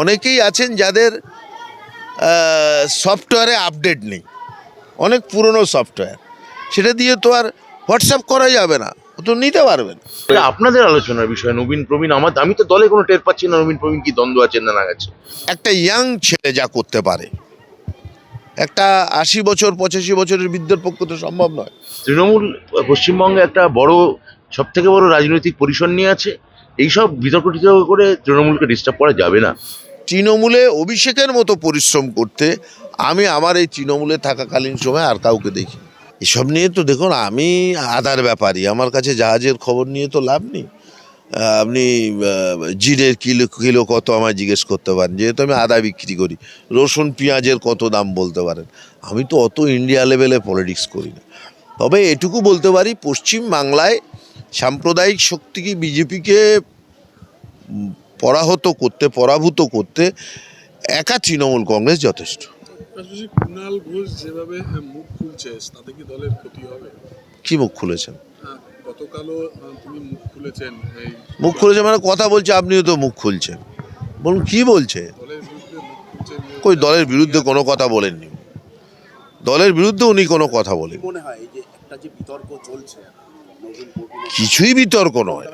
অনেকেই আছেন যাদের সফটওয়্যারে আপডেট নেই। অনেক পুরনো সফটওয়্যার সেটা দিয়ে তো আর হোয়াটসঅ্যাপ করা যাবে না। তো নিতে পারবেন আপনাদের আলোচনার বিষয় নবীন প্রবীণ আমার আমি তো দলে কোনো টের পাচ্ছি না নবীন প্রবীণ কি দ্বন্দ্ব আছে না না গেছে একটা ইয়াং ছেলে যা করতে পারে। একটা আশি বছর পঁচাশি বছরের বৃদ্ধের পক্ষে তো সম্ভব নয়। তৃণমূল পশ্চিমবঙ্গে একটা বড় সব থেকে বড় রাজনৈতিক পরিসর নিয়ে আছে। এইসব বিতর্ক টিতর্ক করে তৃণমূলকে ডিস্টার্ব করা যাবে না। তৃণমূলে অভিষেকের মতো পরিশ্রম করতে আমি আমার এই তৃণমূলে থাকাকালীন সময় আর কাউকে দেখি এসব নিয়ে তো দেখুন, আমি আদার ব্যাপারই। আমার কাছে জাহাজের খবর নিয়ে তো লাভ নেই। আপনি জিরের কিলো কিলো কত আমায় জিজ্ঞেস করতে পারেন? যেহেতু আমি আদা বিক্রি করি, রসুন, পেঁয়াজের কত দাম বলতে পারেন? আমি তো অত ইন্ডিয়া লেভেলে পলিটিক্স করি না। তবে এটুকু বলতে পারি পশ্চিম বাংলায় সাম্প্রদায়িক শক্তিকে বিজেপিকে পরাহত করতে পরাভূত করতে একা তৃণমূল কংগ্রেস যথেষ্ট। কুণাল ঘোষ যেভাবে মুখ খুলছে তাতে কি দলের ক্ষতি হবে? কি মুখ খুলেছেন? গতকালও আহ, মুখ খুলেছেন মুখ খুলেছে মানে কথা বলছে আপনিও তো মুখ খুলছেন। বলুন কি বলছে? কই দলের বিরুদ্ধে কোনো কথা বলেননি? দলের বিরুদ্ধে উনি কোনো কথা বলেন মনে হয় এই যে একটা যে বিতর্ক চলছে কিছুই বিতর্ক নয়।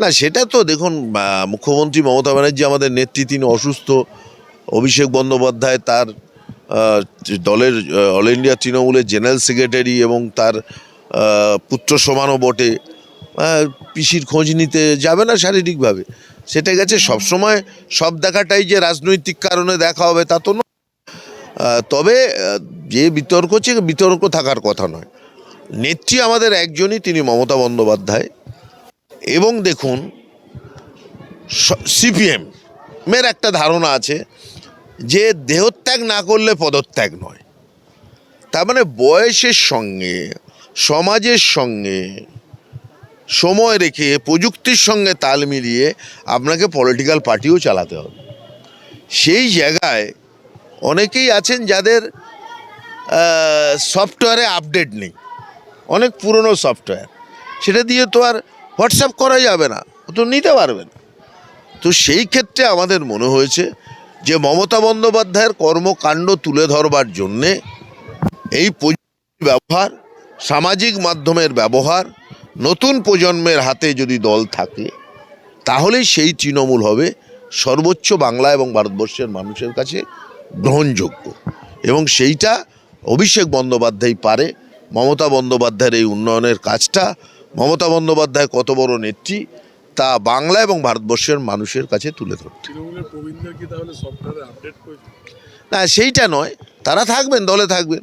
না সেটা তো দেখুন মুখ্যমন্ত্রী মমতা ব্যানার্জি আমাদের নেত্রী তিনি অসুস্থ। অভিষেক বন্দ্যোপাধ্যায় তার দলের অল ইন্ডিয়া তৃণমূলের জেনারেল সেক্রেটারি এবং তার পুত্র সমানও বটে। পিসির খোঁজ নিতে যাবে না শারীরিকভাবে। সেটা গেছে সবসময় সব দেখাটাই যে রাজনৈতিক কারণে দেখা হবে তা তো তবে যে বিতর্ক হচ্ছে বিতর্ক থাকার কথা নয়। নেত্রী আমাদের একজনই, তিনি মমতা বন্দ্যোপাধ্যায়। এবং দেখুন সিপিএম মের একটা ধারণা আছে যে দেহত্যাগ না করলে পদত্যাগ নয়। তার মানে বয়সের সঙ্গে, সমাজের সঙ্গে, সময় রেখে, প্রযুক্তির সঙ্গে তাল মিলিয়ে আপনাকে পলিটিক্যাল পার্টিও চালাতে হবে। সেই জায়গায় অনেকেই আছেন যাদের সফটওয়্যারে আপডেট নেই। অনেক পুরনো সফটওয়্যার সেটা দিয়ে তো আর হোয়াটসঅ্যাপ করা যাবে না। তো নিতে পারবেন তো সেই ক্ষেত্রে আমাদের মনে হয়েছে যে মমতা বন্দ্যোপাধ্যায়ের কর্মকাণ্ড তুলে ধরবার জন্যে এই প্রযুক্তির ব্যবহার, সামাজিক মাধ্যমের ব্যবহার, নতুন প্রজন্মের হাতে যদি দল থাকে, তাহলেই সেই তৃণমূল হবে সর্বোচ্চ বাংলা এবং ভারতবর্ষের মানুষের কাছে গ্রহণযোগ্য। এবং সেইটা অভিষেক বন্দ্যোপাধ্যায় পারে মমতা বন্দ্যোপাধ্যায়ের এই উন্নয়নের কাজটা মমতা বন্দ্যোপাধ্যায় কত বড় নেত্রী তা বাংলা এবং ভারতবর্ষের মানুষের কাছে তুলে ধরতে। না সেইটা নয় তারা থাকবেন দলে থাকবেন।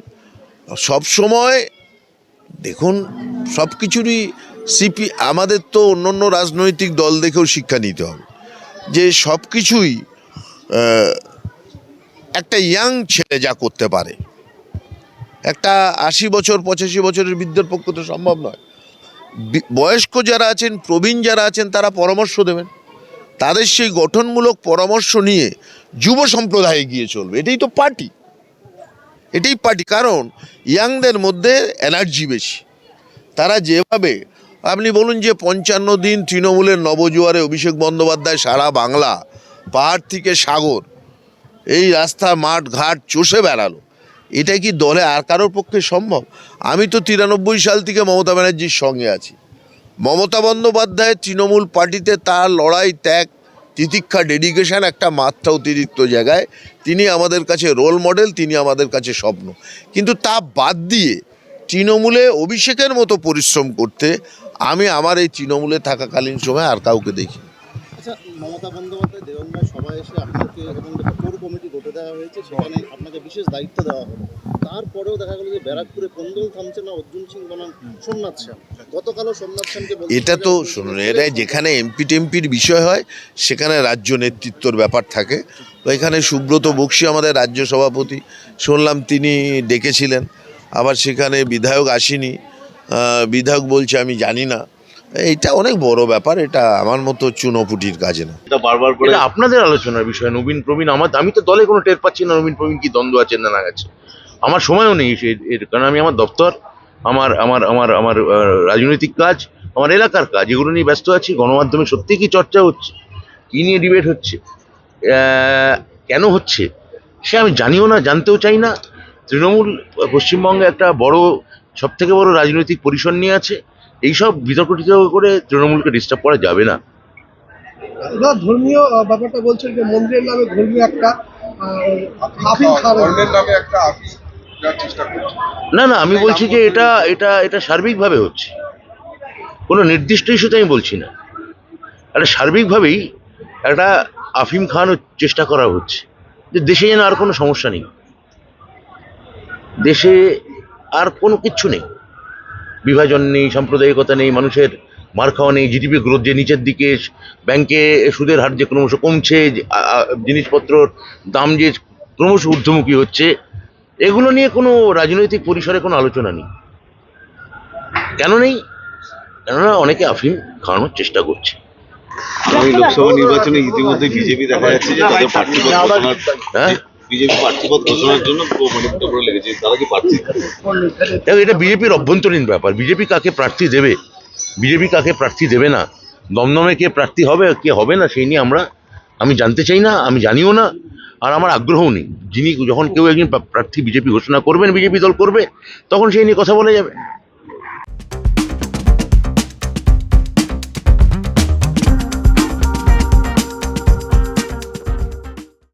সব সময় দেখুন সব কিছুরই সিপি আমাদের তো অন্য অন্য রাজনৈতিক দল দেখেও শিক্ষা নিতে হবে। যে সব কিছুই একটা ইয়াং ছেলে যা করতে পারে একটা আশি বছর, পঁচাশি বছরের বৃদ্ধের পক্ষে তো সম্ভব নয়। বয়স্ক যারা আছেন, প্রবীণ যারা আছেন, তারা পরামর্শ দেবেন। তাদের সেই গঠনমূলক পরামর্শ নিয়ে যুব সম্প্রদায়ে গিয়ে চলবে। এটাই তো পার্টি। এটাই পার্টি। কারণ ইয়াংদের মধ্যে এনার্জি বেশি। তারা যেভাবে, আপনি বলুন যে পঞ্চান্ন দিন তৃণমূলের নবজোয়ারে অভিষেক বন্দ্যোপাধ্যায় সারা বাংলা, পাহাড় থেকে সাগর, এই রাস্তা, মাঠ, ঘাট চষে বেড়ালো। এটা কি দলে আর কারোর পক্ষে সম্ভব? আমি তো তিরানব্বই সাল থেকে মমতা ব্যানার্জির সঙ্গে আছি। মমতা বন্দ্যোপাধ্যায়ের তৃণমূল পার্টিতে তার লড়াই, ত্যাগ, তিতিক্ষা, ডেডিকেশন একটা মাত্রা অতিরিক্ত জায়গায়। তিনি আমাদের কাছে রোল মডেল তিনি আমাদের কাছে স্বপ্ন। কিন্তু তা বাদ দিয়ে তৃণমূলে অভিষেকের মতো পরিশ্রম করতে আমি আমার এই তৃণমূলে থাকাকালীন সময় আর কাউকে দেখি আচ্ছা মমতা বন্দ্যোপাধ্যায় সবাই এসে আপনাকে হয়েছে সেখানে আপনাকে বিশেষ দায়িত্ব দেওয়া হলো। তারপরেও দেখা গেল যে ব্যারাকপুরে কোন্দল থামছে না অর্জুন সিং বনাম সোমনাথ শ্যাম গতকালও সোমনাথ বলছিল এটা তো শুনুন এটা যেখানে এমপি টেমপির বিষয় হয় সেখানে রাজ্য নেতৃত্বর ব্যাপার থাকে। তো এখানে সুব্রত বক্সি আমাদের রাজ্য সভাপতি শুনলাম তিনি ডেকেছিলেন। আবার সেখানে বিধায়ক আসেনি। বিধায়ক বলছে আমি জানি না। এইটা অনেক বড় ব্যাপার এটা আমার মতো চুনোপুটির কাজে না। এটা বারবার করে আপনাদের আলোচনার বিষয় নবীন প্রবীণ আমার আমি তো দলে কোনো টের পাচ্ছি না নবীন প্রবীণ কি দ্বন্দ্ব আছে না না গেছে আমার সময়ও নেই সে- এর কারণ আমি আমার দপ্তর আমার আমার আমার আমার রাজনৈতিক কাজ আমার এলাকার কাজ এগুলো নিয়ে ব্যস্ত আছি গণমাধ্যমে সত্যি কি চর্চা হচ্ছে কী নিয়ে ডিবেট হচ্ছে কেন হচ্ছে সে আমি জানিও না জানতেও চাই না। তৃণমূল পশ্চিমবঙ্গে একটা বড় সব থেকে বড় রাজনৈতিক পরিসর নিয়ে আছে। এইসব বিতর্ক টিতর্ক করে তৃণমূলকে ডিস্টার্ব করা যাবে না। না ধর্মীয় ব্যাপারটা বলছেন যে মন্দিরের নামে ধর্মীয় একটা ধর্মের নামে না না আমি বলছি যে এটা এটা এটা সার্বিকভাবে হচ্ছে। কোনো নির্দিষ্ট ইস্যুতে আমি বলছি না। একটা সার্বিকভাবেই একটা আফিম খাওয়ানোর চেষ্টা করা হচ্ছে। যে দেশে যেন আর কোনো সমস্যা নেই। দেশে আর কোনো কিচ্ছু নেই। বিভাজন নেই সাম্প্রদায়িকতা নেই মানুষের মার খাওয়া নেই জিডিপি গ্রোথ যে নিচের দিকে ব্যাংকে সুদের হার যে ক্রমশ কমছে জিনিসপত্রর দাম যে ক্রমশ ঊর্ধ্বমুখী হচ্ছে এগুলো নিয়ে কোনো রাজনৈতিক পরিসরে কোনো আলোচনা নেই। কেন নেই? কেননা অনেকে আফিম খাওয়ানোর চেষ্টা করছে। লোকসভা নির্বাচনে ইতিমধ্যে বিজেপি দেখা যাচ্ছে যে তাদের প্রার্থীপদ দেখো, এটা বিজেপির অভ্যন্তরীণ ব্যাপার। বিজেপি কাকে প্রার্থী দেবে? বিজেপি কাকে প্রার্থী দেবে না? দমদমে কে প্রার্থী হবে, কে হবে না, সেই নিয়ে আমরা, আমি জানতে চাই না, আমি জানিও না, আর আমার আগ্রহও নেই। যিনি যখন কেউ একজন প্রার্থী বিজেপি ঘোষণা করবেন, বিজেপি দল করবে, তখন সেই নিয়ে কথা বলা যাবে।